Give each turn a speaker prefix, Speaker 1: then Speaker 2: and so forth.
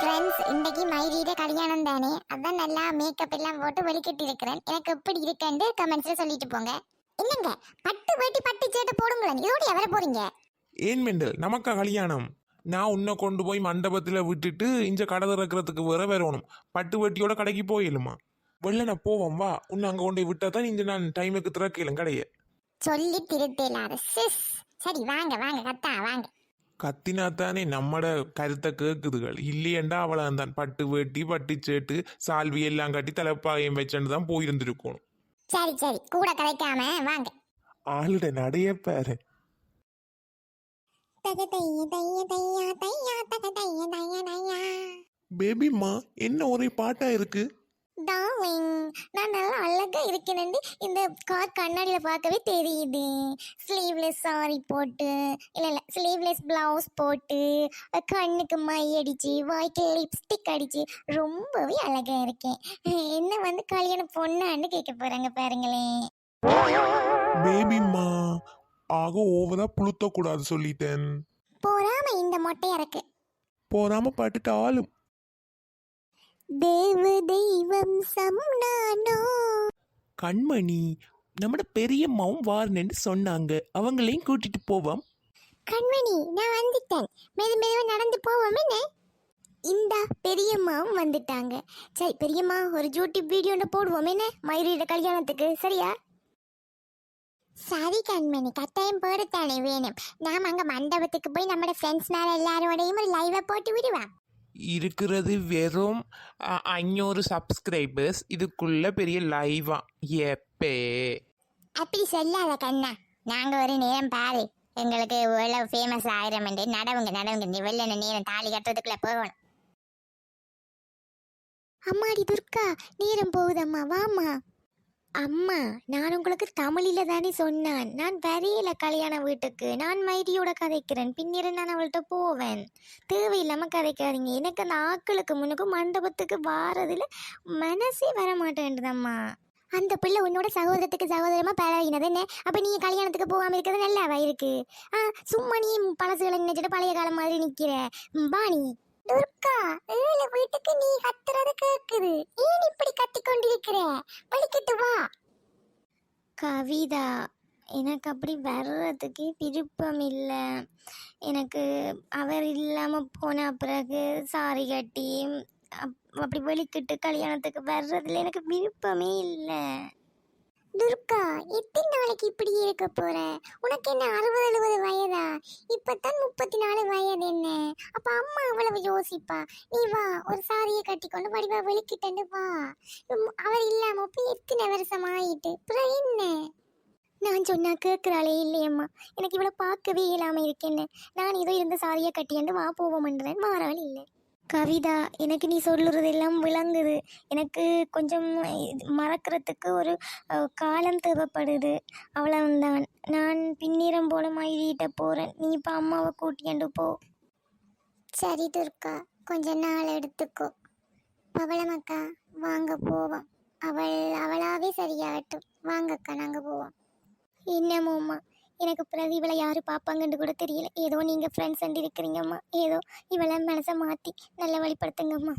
Speaker 1: Friends இன்னைக்கு மைரீட கல்யாணம் தானே? அதான் நல்லா மேக்கப் எல்லாம் போட்டு வெளிக்கிட்டு இருக்கிறேன் எனக்கு எப்படி இருக்குன்னு கமெண்ட்ஸ்ல சொல்லிட்டு போங்க. இல்லங்க பட்டு வேட்டி பட்டு சேட்டை போடுங்களேன். இதோட எவர போறீங்க?
Speaker 2: ஏன் மெண்டல்? நமக்கா கல்யாணம்? நான் உன்னை கொண்டு போய் மண்டபத்தில் விட்டுட்டு இஞ்ச கடை திறக்கிறதுக்கு வேற வரணும். பட்டு வெட்டியோட கடைக்கு போயிலுமா? வெளில நான் போவோம் வா. உன்னை அங்கே கொண்டு போய் விட்டா தான் இங்க நான் டைமுக்கு திறக்கலும் கடையை.
Speaker 1: சொல்லி திருத்தலாத சிஸ் சரி வாங்க வாங்க கத்தா வாங்க.
Speaker 2: கத்தினா தானே நம்மட கருத்தை கேட்குதுகள் இல்லையண்டா அவளை தான் பட்டு வேட்டி பட்டு சேட்டு சால்வி எல்லாம் கட்டி தலைப்பாயம் வச்சுன்னு தான் போயிருந்திருக்கணும்.
Speaker 1: சரி சரி. கூட கதைக்காம வாங்க.
Speaker 2: ஆளுட நடைய பாரு. பேபிம்மா என்ன ஒரே பாட்டா இருக்கு?
Speaker 1: டார்லிங் நல்லா அழகா இருக்கிறேன்னு இந்த கார் கண்ணாடியில் பார்க்கவே தெரியுது. ஸ்லீவ்லெஸ் சாரி போட்டு இல்லை இல்லை ஸ்லீவ்லெஸ் ப்ளவுஸ் போட்டு கண்ணுக்கு மை அடிச்சு வாய்க்கு லிப்ஸ்டிக் அடிச்சு ரொம்பவே அழகா இருக்கேன் என்ன வந்து கல்யாண பொண்ணான்னு கேட்க போறாங்க பாருங்களேன்.
Speaker 2: பேபிம்மா ஆக ஓவரா புளுத்த கூடாது சொல்லிட்டேன்.
Speaker 1: போறாம இந்த மொட்டையா இருக்கு
Speaker 2: போறாம பாட்டுட்டு ஆளும்
Speaker 1: தேவ தெய்வம் சம்னானோ
Speaker 2: கண்மணி நம்மட பெரியம்மாவும் வாரணுன்னு சொன்னாங்க. அவங்களையும் கூட்டிட்டு போவோம்.
Speaker 1: கண்மணி நான் வந்துட்டேன். மெது மெதுவா நடந்து போவோம் இந்தா பெரியம்மாவும் வந்துட்டாங்க. சரி பெரியம்மா ஒரு யூடியூப் வீடியோ ஒன்று போடுவோம் என்ன? மயூரியோட கல்யாணத்துக்கு சரியா? சரி கண்மணி கட்டாயம் போடத்தானே வேணும். நாம் அங்க மண்டபத்துக்கு போய் நம்மளோட ஃப்ரெண்ட்ஸ்னால எல்லாரோடையும் ஒரு லைவை போட்டு விடுவோம்.
Speaker 2: இருக்கிறது வெறும் ஐநூறு சப்ஸ்கிரைபர்ஸ் இதுக்குள்ள பெரிய லைவா எப்பே.
Speaker 1: அப்படி சொல்லாத கண்ணா. நாங்க ஒரு நேரம் பாரு. எங்களுக்கு எவ்வளவு ஃபேமஸ் ஆயிரம் நடவுங்க நடவுங்க. நீ வெளில நேரம் தாலி கட்டுறதுக்குள்ள போகணும். அம்மாடி துர்கா நேரம் போகுதம்மா வாம்மா. அம்மா நான் உங்களுக்கு தமிழில தானே சொன்னான். நான் வரையில கல்யாண வீட்டுக்கு. நான் மைடியோட கதைக்கிறேன். பின்னிரு நான் அவள்கிட்ட போவேன். தேவையில்லாம கதைக்காதீங்க. எனக்கு அந்த ஆக்களுக்கு முன்னுக்கு மண்டபத்துக்கு வாரதில் மனசே வர மாட்டேன்டுதம்மா அந்த பிள்ளை உன்னோட சகோதரத்துக்கு சகோதரமா பழகினது என்ன? அப்போ நீ கல்யாணத்துக்கு போகாமல் இருக்கிறது நல்லாவா இருக்கு? ஆ சும்மா நீ பழசுகளை நினைச்சிட்டு பழைய காலம் மாதிரி நிக்கிற. பாணி துர்கா ஏழு வீட்டுக்கு நீ கத்துறது கேக்குது. கொண்டிருக்கிற படிக்கட்டு வா. கவிதா எனக்கு அப்படி வர்றதுக்கு விருப்பம் இல்லை. எனக்கு அவர் இல்லாமல் போன பிறகு சாரி கட்டி அப்- அப்படி வெளிக்கிட்டு கல்யாணத்துக்கு வர்றதுல எனக்கு விருப்பமே இல்லை. துர்கா எத்தனை நாளைக்கு இப்படி இருக்க போற? உனக்கு என்ன அறுபது எழுபது வயதா? இப்பதான் முப்பத்தி நாலு வயது என்ன? அப்ப அம்மா அவ்வளவு யோசிப்பா. நீ வா ஒரு சாரியை கட்டிக்கொண்டு வடிவா வெளிக்கிட்டு வா. அவர் இல்லாம போய் எத்தனை வருஷம் ஆயிட்டு? அப்புறம் என்ன? நான் சொன்னா கேட்குறாளே இல்லையம்மா. எனக்கு இவ்வளோ பார்க்கவே இல்லாமல் இருக்கேன்னு. நான் ஏதோ இருந்த சாரியை கட்டியாண்டு வா போவோம்ன்றேன். மாறாள் இல்லை. கவிதா எனக்கு நீ சொல்லுறதெல்லாம் விளங்குது. எனக்கு கொஞ்சம் மறக்கிறதுக்கு ஒரு காலம் தேவைப்படுது. அவ்வளவுதான். நான் பின்னிறம் போல மயிலிட்ட போகிறேன் நீ இப்போ அம்மாவை கூட்டியாண்டு போ. சரி துர்கா கொஞ்ச நாள் எடுத்துக்கோ. பவளமக்கா வாங்க போவோம். அவள் அவளாவே சரியாகட்டும். வாங்கக்கா நாங்கள் போவோம். என்னமோம்மா எனக்கு பிறகு இவளை யாரும் பார்ப்பாங்கன்னு கூட தெரியல. ஏதோ நீங்கள் ஃப்ரெண்ட்ஸ் அண்ட் இருக்கிறீங்கம்மா ஏதோ இவளை மனசை மாற்றி நல்ல வழிபடுத்துங்கம்மா